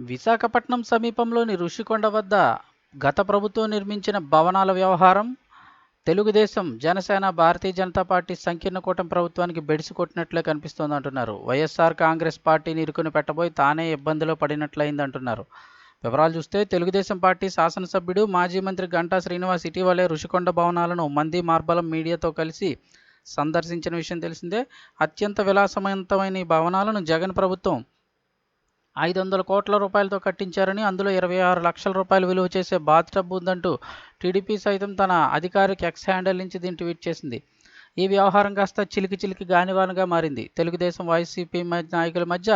విశాఖపట్నం సమీపంలోని ఋషికొండ వద్ద గత ప్రభుత్వం నిర్మించిన భవనాల వ్యవహారం తెలుగుదేశం జనసేన భారతీయ జనతా పార్టీ సంకీర్ణ కూటమి ప్రభుత్వానికి బెడిసి కొట్టినట్లే కనిపిస్తోంది అంటున్నారు. వైఎస్ఆర్ కాంగ్రెస్ పార్టీని ఇరుకుని పెట్టబోయి తానే ఇబ్బందిలో పడినట్లయిందంటున్నారు. వివరాలు చూస్తే తెలుగుదేశం పార్టీ శాసనసభ్యుడు మాజీ మంత్రి గంటా శ్రీనివాస్ ఇటీవలే ఋషికొండ భవనాలను మంది మార్బలం మీడియాతో కలిసి సందర్శించిన విషయం తెలిసిందే. అత్యంత విలాసవంతమైన ఈ భవనాలను జగన్ ప్రభుత్వం ఐదు వందల కోట్ల రూపాయలతో కట్టించారని అందులో ఇరవై ఆరు లక్షల రూపాయలు విలువ చేసే బాత్ టబ్ ఉందంటూ టీడీపీ సైతం తన అధికారిక ఎక్స్ హ్యాండిల్ నుంచి దీన్ని ట్వీట్ చేసింది. ఈ వ్యవహారం కాస్త చిలికి చిలికి గానివానగా మారింది. తెలుగుదేశం వైసీపీ నాయకుల మధ్య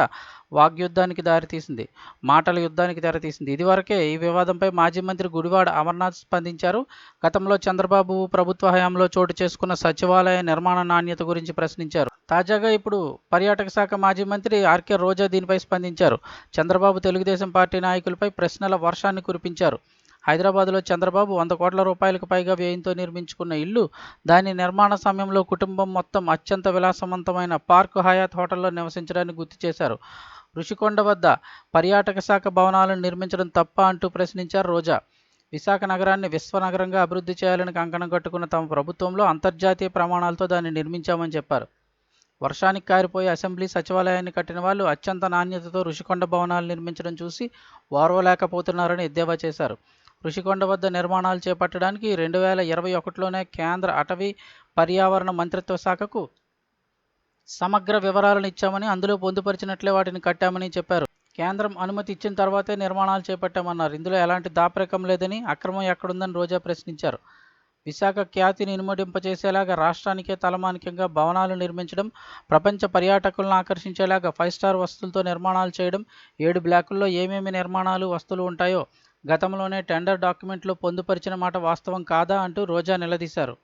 వాగ్యుద్ధానికి దారితీసింది. మాటల యుద్ధానికి దారితీసింది. ఇదివరకే ఈ వివాదంపై మాజీ మంత్రి గుడివాడ అమర్నాథ్ స్పందించారు. గతంలో చంద్రబాబు ప్రభుత్వ హయాంలో చోటు చేసుకున్న సచివాలయ నిర్మాణ నాణ్యత గురించి ప్రశ్నించారు. తాజాగా ఇప్పుడు పర్యాటక శాఖ మాజీ మంత్రి ఆర్కే రోజా దీనిపై స్పందించారు. చంద్రబాబు తెలుగుదేశం పార్టీ నాయకులపై ప్రశ్నల వర్షాన్ని కురిపించారు. హైదరాబాద్లో చంద్రబాబు వంద కోట్ల రూపాయలకు పైగా వ్యయంతో నిర్మించుకున్న ఇల్లు దాని నిర్మాణ సమయంలో కుటుంబం మొత్తం అత్యంత విలాసవంతమైన పార్క్ హయాత్ హోటల్లో నివసించడాన్ని గుర్తు చేశారు. ఋషికొండ వద్ద పర్యాటక శాఖ భవనాలను నిర్మించడం తప్ప అంటూ ప్రశ్నించారు రోజా. విశాఖ నగరాన్ని విశ్వనగరంగా అభివృద్ధి చేయాలని కంకణం కట్టుకున్న తమ ప్రభుత్వంలో అంతర్జాతీయ ప్రమాణాలతో దాన్ని నిర్మించామని చెప్పారు. వర్షానికి కారిపోయి అసెంబ్లీ సచివాలయాన్ని కట్టిన వాళ్ళు అత్యంత నాణ్యతతో ఋషికొండ భవనాలు నిర్మించడం చూసి ఓర్వలేకపోతున్నారని ఎద్దేవా చేశారు. ఋషికొండ వద్ద నిర్మాణాలు చేపట్టడానికి రెండు వేల ఇరవై ఒకటిలోనే కేంద్ర అటవీ పర్యావరణ మంత్రిత్వ శాఖకు సమగ్ర వివరాలను ఇచ్చామని అందులో పొందుపరిచినట్లే వాటిని కట్టామని చెప్పారు. కేంద్రం అనుమతి ఇచ్చిన తర్వాతే నిర్మాణాలు చేపట్టామన్నారు. ఇందులో ఎలాంటి దాపరికం లేదని అక్రమం ఎక్కడుందని రోజా ప్రశ్నించారు. విశాఖ ఖ్యాతిని ఇనుమడింపచేసేలాగా రాష్ట్రానికే తలమానికంగా భవనాలు నిర్మించడం ప్రపంచ పర్యాటకులను ఆకర్షించేలాగా ఫైవ్ స్టార్ వస్తువులతో నిర్మాణాలు చేయడం ఏడు బ్లాకుల్లో ఏమేమి నిర్మాణాలు వస్తువులు ఉంటాయో గతంలోనే టెండర్ డాక్యుమెంట్లో పొందుపరిచిన మాట వాస్తవం కాదా అంటూ రోజా నిలదీశారు.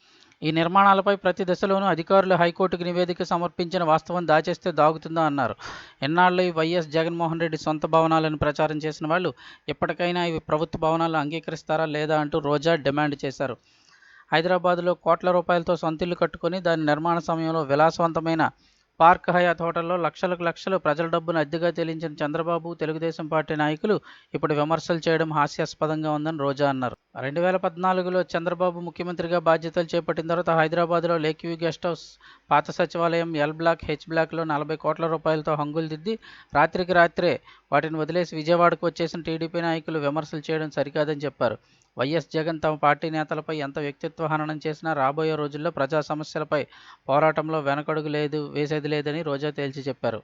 ఈ నిర్మాణాలపై ప్రతి దశలోనూ అధికారులు హైకోర్టుకు నివేదిక సమర్పించిన వాస్తవం దాచేస్తే దాగుతుందా అన్నారు. ఎన్నాళ్ళు ఈ వైఎస్ జగన్మోహన్ రెడ్డి సొంత భవనాలను ప్రచారం చేసిన వాళ్ళు ఎప్పటికైనా ఇవి ప్రభుత్వ భవనాలు అంగీకరిస్తారా లేదా అంటూ రోజా డిమాండ్ చేశారు. హైదరాబాద్లో కోట్ల రూపాయలతో సొంతిల్లు కట్టుకొని దాని నిర్మాణ సమయంలో విలాసవంతమైన పార్క్ హయాత్ హోటల్లో లక్షలకు లక్షలు ప్రజల డబ్బును అద్దెగా చెల్లించిన చంద్రబాబు తెలుగుదేశం పార్టీ నాయకులు ఇప్పుడు విమర్శలు చేయడం హాస్యాస్పదంగా ఉందని రోజా అన్నారు. రెండు వేల పద్నాలుగులో చంద్రబాబు ముఖ్యమంత్రిగా బాధ్యతలు చేపట్టిన తర్వాత హైదరాబాద్లో లేక్ వ్యూ గెస్ట్ హౌస్ పాత సచివాలయం ఎల్ బ్లాక్ హెచ్ బ్లాక్లో నలభై కోట్ల రూపాయలతో హంగులు దిద్ది రాత్రికి రాత్రే వాటిని వదిలేసి విజయవాడకు వచ్చేసిన టీడీపీ నాయకులు విమర్శలు చేయడం సరికాదని చెప్పారు. వైఎస్ జగన్ తమ పార్టీ నేతలపై ఎంత వ్యక్తిత్వ హననం చేసినా రాబోయే రోజుల్లో ప్రజా సమస్యలపై పోరాటంలో వెనకడుగు లేదు వేసేది లేదని రోజా తేల్చి చెప్పారు.